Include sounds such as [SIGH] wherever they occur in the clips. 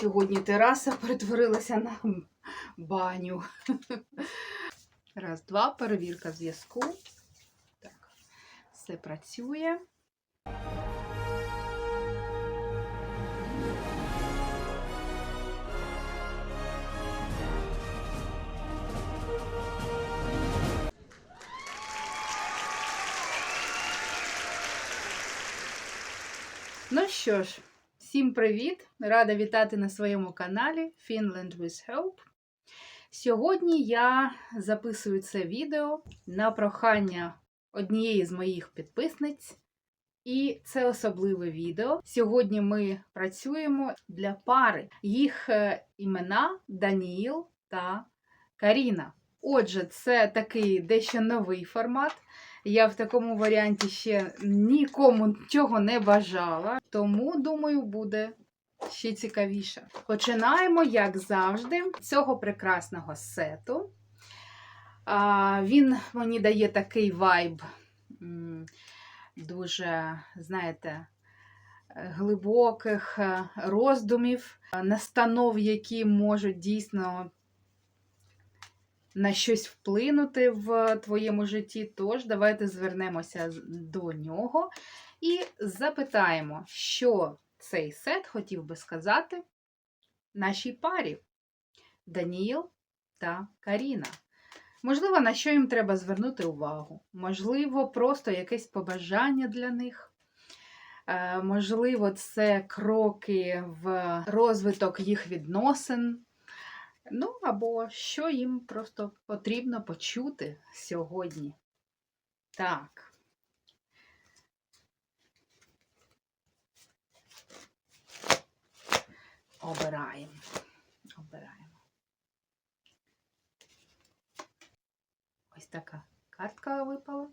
Сьогодні тераса перетворилася на баню. Раз, два, перевірка зв'язку. Так, все працює. Ну що ж, всім привіт! Рада вітати на своєму каналі Finland with Hope. Сьогодні я записую це відео на прохання однієї з моїх підписниць. І це особливе відео. Сьогодні ми працюємо для пари. Їх е, імена Даніїл та Каріна. Отже, це такий дещо новий формат. Я в такому варіанті ще нікому нічого не бажала, тому, думаю, буде ще цікавіше. Починаємо, як завжди, з цього прекрасного сету. А, Він мені дає такий вайб, дуже, знаєте, глибоких е, роздумів, настанов, які можуть дійсно на щось вплинути в твоєму житті. Тож, давайте звернемося до нього і запитаємо, що цей сет хотів би сказати нашій парі Даніїл та Каріна. Можливо, на що їм треба звернути увагу, можливо, просто якесь побажання для них. Е, Можливо, це кроки в розвиток їх відносин. Ну, або що їм просто потрібно почути сьогодні. Так. Обираємо. Обираємо. Ось така картка випала.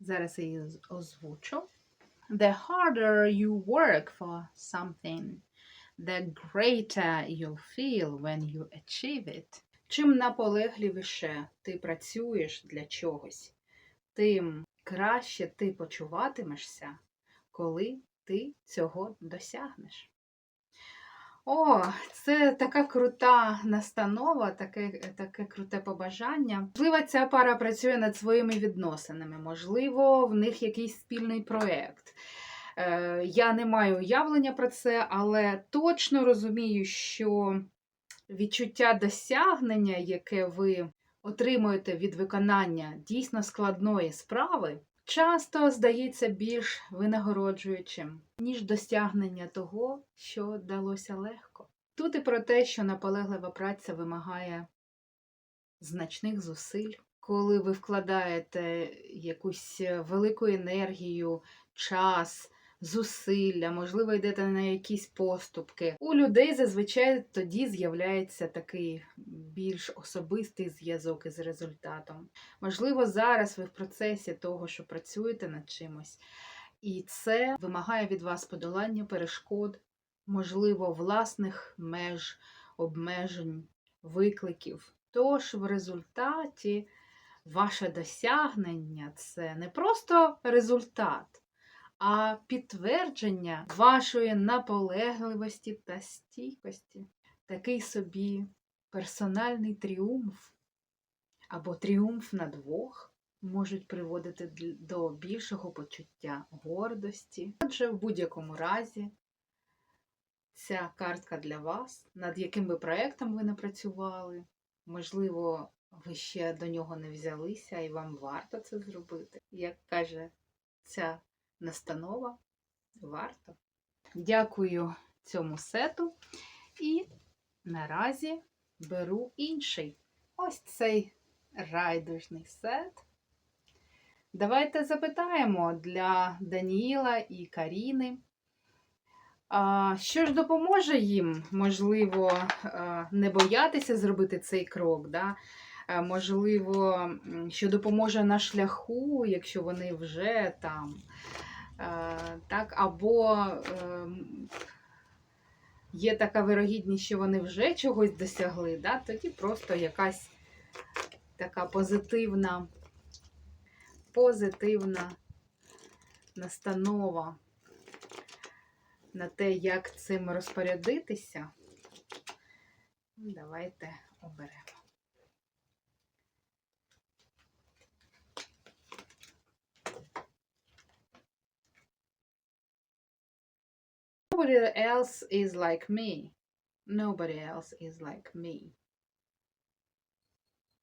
Зараз я її озвучу. The harder you work for something, the greater you'll feel when you achieve it. Чим наполегливіше ти працюєш для чогось, тим краще ти почуватимешся, коли ти цього досягнеш. О, це така крута настанова, таке, таке круте побажання. Можливо, ця пара працює над своїми відносинами, можливо, в них якийсь спільний проєкт. Е, Я не маю уявлення про це, але точно розумію, що відчуття досягнення, яке ви отримуєте від виконання дійсно складної справи, часто здається більш винагороджуючим, ніж досягнення того, що далося легко. Тут і про те, що наполеглива праця вимагає значних зусиль, коли ви вкладаєте якусь велику енергію, час, зусилля, можливо, йдете на якісь поступки. У людей зазвичай тоді з'являється такий більш особистий зв'язок із результатом. Можливо, зараз ви в процесі того, що працюєте над чимось, і це вимагає від вас подолання перешкод, можливо, власних меж, обмежень, викликів. Тож в результаті ваше досягнення це не просто результат, а підтвердження вашої наполегливості та стійкості. Такий собі персональний тріумф або тріумф на двох можуть приводити до більшого почуття гордості. Отже, в будь-якому разі, ця картка для вас, над яким би проєктом ви не працювали, можливо, ви ще до нього не взялися і вам варто це зробити. Як каже ця настанова, варто. Дякую цьому сету. І наразі беру інший. Ось цей райдужний сет. Давайте запитаємо для Даніїла і Каріни. Що ж допоможе їм, можливо, не боятися зробити цей крок, да? Можливо, що допоможе на шляху, якщо вони вже там. А, так, або ем, є така вирогідність, що вони вже чогось досягли, да? тоді просто якась така позитивна, позитивна настанова на те, як цим розпорядитися, давайте оберемо. Nobody else is like me. Nobody else is like me.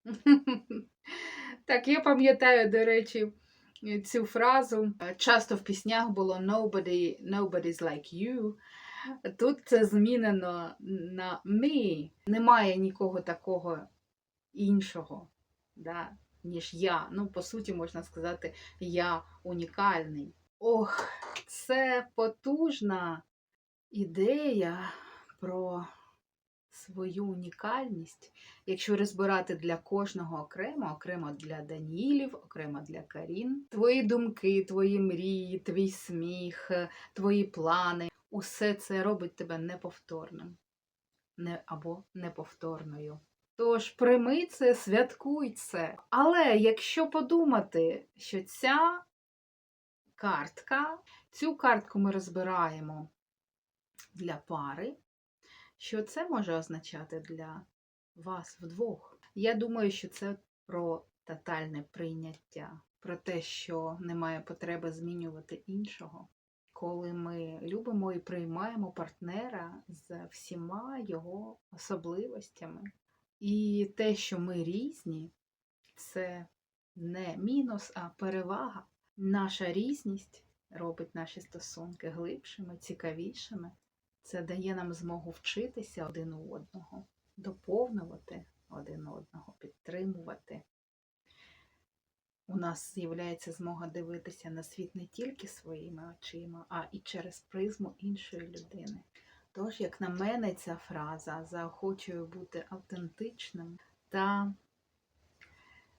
[LAUGHS] Так, я пам'ятаю, до речі, цю фразу. Часто в піснях було Nobody, nobody's like you. Тут це змінено на me. Немає нікого такого іншого, да, ніж я. Ну, по суті, можна сказати, я унікальний. Ох, це потужна ідея про свою унікальність, якщо розбирати для кожного окремо, окремо для Данілів, окремо для Карін, твої думки, твої мрії, твій сміх, твої плани, усе це робить тебе неповторним не, або неповторною. Тож прийми це, святкуй це. Але якщо подумати, що ця картка, цю картку ми розбираємо для пари, що це може означати для вас вдвох? Я думаю, що це про тотальне прийняття, про те, що немає потреби змінювати іншого. Коли ми любимо і приймаємо партнера з всіма його особливостями. І те, що ми різні, це не мінус, а перевага. Наша різність робить наші стосунки глибшими, цікавішими. Це дає нам змогу вчитися один у одного, доповнювати один одного, підтримувати. У нас з'являється змога дивитися на світ не тільки своїми очима, а і через призму іншої людини. Тож, як на мене, ця фраза заохочує бути автентичним та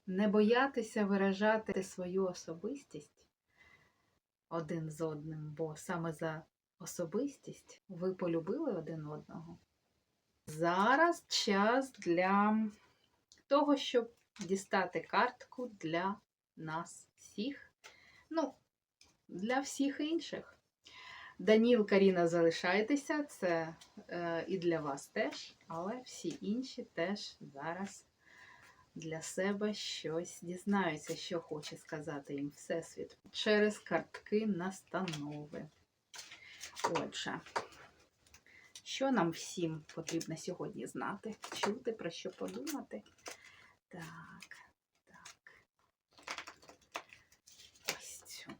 не боятися виражати свою особистість один з одним, бо саме за особистість ви полюбили один одного. Зараз час для того, щоб дістати картку для нас всіх. Ну, для всіх інших. Даніл, Каріна, залишайтеся, це е, і для вас теж, але всі інші теж зараз для себе щось дізнаються, що хоче сказати їм Всесвіт через картки настанови. Отже, що нам всім потрібно сьогодні знати, чути, про що подумати? Так, так. Ось цю.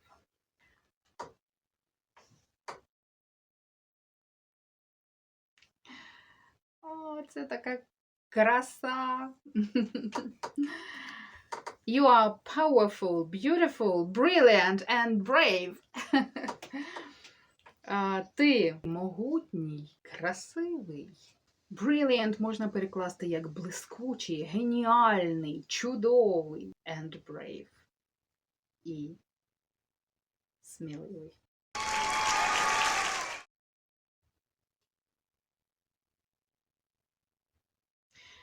О, це така краса. [LAUGHS] You are powerful, beautiful, brilliant and brave. [LAUGHS] Ти могутній, красивий. Brilliant можна перекласти як блискучий, геніальний, чудовий and brave. І сміливий.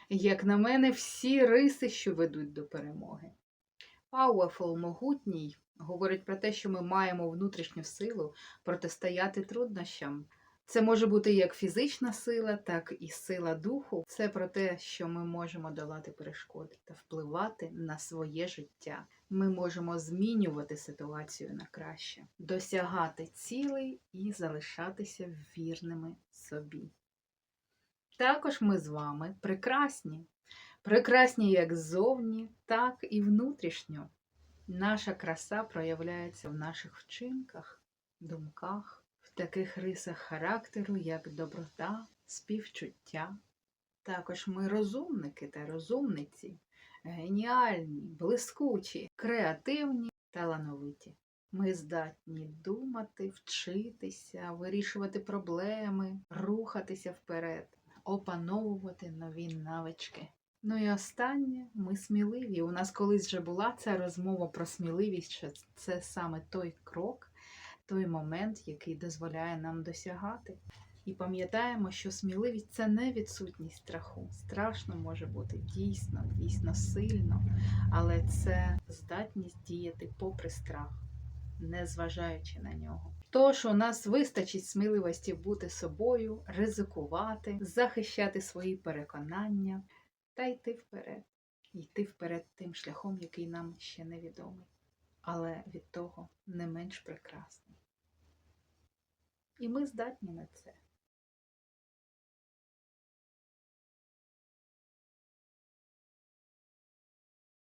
Як на мене, всі риси, що ведуть до перемоги. Powerful, могутній, говорить про те, що ми маємо внутрішню силу протистояти труднощам. Це може бути як фізична сила, так і сила духу. Це про те, що ми можемо долати перешкоди та впливати на своє життя. Ми можемо змінювати ситуацію на краще, досягати цілей і залишатися вірними собі. Також ми з вами прекрасні, прекрасні як ззовні, так і внутрішньо. Наша краса проявляється в наших вчинках, думках, в таких рисах характеру, як доброта, співчуття. Також ми розумники та розумниці, геніальні, блискучі, креативні, талановиті. Ми здатні думати, вчитися, вирішувати проблеми, рухатися вперед, опановувати нові навички. Ну і останнє, ми сміливі. У нас колись вже була ця розмова про сміливість, що це саме той крок, той момент, який дозволяє нам досягати. І пам'ятаємо, що сміливість це не відсутність страху. Страшно може бути дійсно, дійсно сильно, але це здатність діяти попри страх. незважаючи на нього. Тож у нас вистачить сміливості бути собою, ризикувати, захищати свої переконання та йти вперед, йти вперед тим шляхом, який нам ще невідомий, але від того не менш прекрасний. І ми здатні на це.